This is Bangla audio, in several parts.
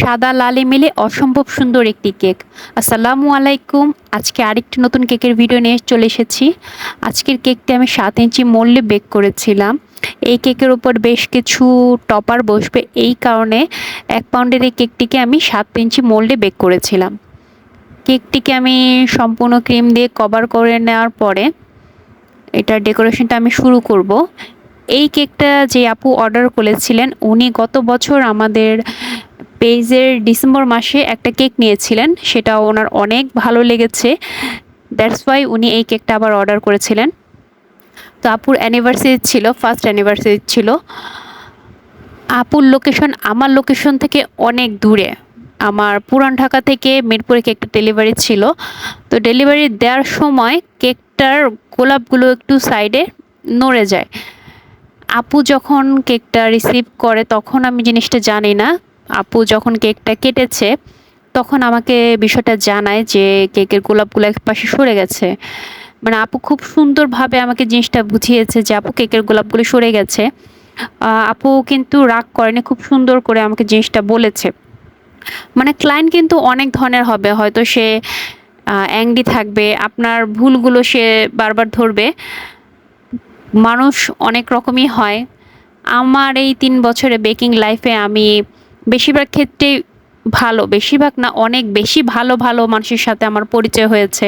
সাদা লালে মিলে অসম্ভব সুন্দর একটি কেক। আসসালামু আলাইকুম। আজকে আরেকটি নতুন কেকের ভিডিও নিয়ে চলে এসেছি। আজকের কেকটি আমি সাত ইঞ্চি মোল্ডে বেক করেছিলাম। এই কেকের উপর বেশ কিছু টপার বসবে। এই কারণে এক পাউন্ডের এই কেকটিকে আমি সাত ইঞ্চি মোল্ডে বেক করেছিলাম। কেকটিকে আমি সম্পূর্ণ ক্রিম দিয়ে কভার করে নেওয়ার পরে এটার ডেকোরেশনটা আমি শুরু করব। এই কেকটা যে আপু অর্ডার করেছিলেন, উনি গত বছর আমাদের পেজের ডিসেম্বর মাসে একটা কেক নিয়েছিলেন, সেটা ওনার অনেক ভালো লেগেছে। দ্যাটস ওয়াই উনি এই কেকটা আবার অর্ডার করেছিলেন। তো আপুর অ্যানিভার্সারি ছিল ফার্স্ট অ্যানিভার্সারি ছিল। আপুর লোকেশন আমার লোকেশন থেকে অনেক দূরে। আমার পুরান ঢাকা থেকে মিরপুরে কেকটা ডেলিভারি ছিল। তো ডেলিভারি দেওয়ার সময় কেকটার গোলাপগুলো একটু সাইডে নড়ে যায়। আপু যখন কেকটা রিসিভ করে, তখন আমি জিনিসটা জানি না। আপু যখন কেকটা কেটেছে, তখন আমাকে বিষয়টা জানায় যে কেকের গোলাপগুলো এক পাশে সরে গেছে। মানে আপু খুব সুন্দরভাবে আমাকে জিনিসটা বুঝিয়েছে যে আপু কেকের গোলাপগুলো সরে গেছে। আপু কিন্তু রাগ করেনি, খুব সুন্দর করে আমাকে জিনিসটা বলেছে। মানে ক্লায়েন্ট কিন্তু অনেক ধরনের হবে, হয়তো সে অ্যাংরি থাকবে, আপনার ভুলগুলো সে বারবার ধরবে। মানুষ অনেক রকমই হয়। আমার এই তিন বছরে বেকিং লাইফে আমি বেশিরভাগ ক্ষেত্রে ভালো, বেশিরভাগ না, অনেক বেশি ভালো ভালো মানুষের সাথে আমার পরিচয় হয়েছে।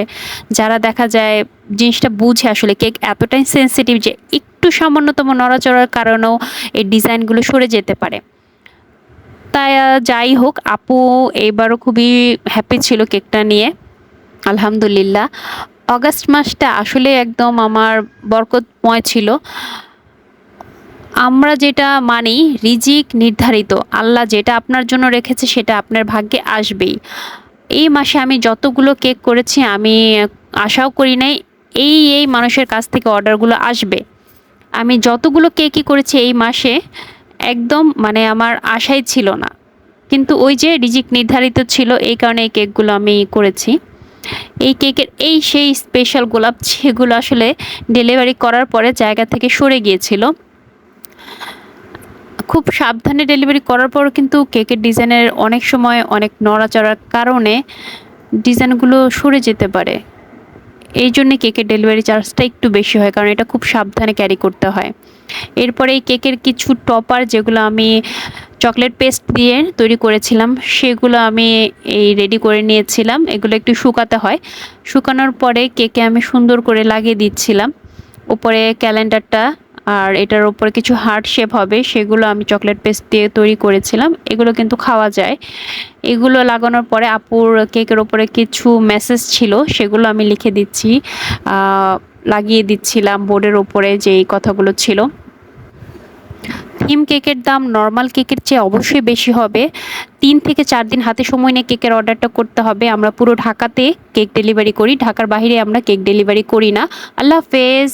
যারা দেখা যায় জিনিসটা বুঝে আসলে কেক এতটাই সেন্সিটিভ যে একটু সামান্যতম নড়াচড়ার কারণেও এই ডিজাইনগুলো সরে যেতে পারে। তাই যাই হোক, আপু এইবারও খুবই হ্যাপি ছিল কেকটা নিয়ে। আলহামদুলিল্লাহ। অগাস্ট মাসটা আসলে একদম আমার বরকতময় ছিল। আমরা যেটা মানি, রিজিক নির্ধারিত। আল্লাহ যেটা আপনার জন্য রেখেছে, সেটা আপনার ভাগ্যে আসবেই। এই মাসে আমি যতগুলো কেক করেছি, আমি আশাও করি নাই, এই এই মানুষের কাছ থেকে অর্ডারগুলো আসবে। আমি যতগুলো কেকই করেছি এই মাসে, একদম মানে আমার আশাই ছিল না। কিন্তু ওই যে রিজিক নির্ধারিত ছিল, এই কারণে এই কেকগুলো আমি করেছি। এই কেকের এই সেই স্পেশাল গোলাপ, সেগুলো আসলে ডেলিভারি করার পরে জায়গা থেকে সরে গিয়েছিল। খুব সাবধানে ডেলিভারি করার পর কিন্তু কেকের ডিজাইনের অনেক সময় অনেক নড়াচড়ার কারণে ডিজাইনগুলো সরে যেতে পারে। এই জন্যে কেকের ডেলিভারি চার্জটা একটু বেশি হয়, কারণ এটা খুব সাবধানে ক্যারি করতে হয়। এরপরে এই কেকের কিছু টপার যেগুলো আমি চকলেট পেস্ট দিয়ে তৈরি করেছিলাম, সেগুলো আমি এই রেডি করে নিয়েছিলাম। এগুলো একটু শুকাতে হয়। শুকানোর পরে কেকে আমি সুন্দর করে লাগিয়ে দিচ্ছিলাম। উপরে ক্যালেন্ডারটা আর এটার উপরে কিছু হার্ট শেপ হবে, সেগুলো আমি চকলেট পেস্ট দিয়ে তৈরি করেছিলাম। এগুলো কিন্তু খাওয়া যায়। এগুলো লাগানোর পরে আপুর কেকের ওপরে কিছু মেসেজ ছিল, সেগুলো আমি লিখে দিচ্ছি। লাগিয়ে দিচ্ছিলাম বোর্ডের ওপরে যেই কথাগুলো ছিল। থিম কেকের দাম নর্মাল কেকের চেয়ে অবশ্যই বেশি হবে। তিন থেকে চার দিন হাতে সময় নিয়ে কেকের অর্ডারটা করতে হবে। আমরা পুরো ঢাকাতে কেক ডেলিভারি করি, ঢাকার বাইরে আমরা কেক ডেলিভারি করি না। আল্লাহ হাফেজ।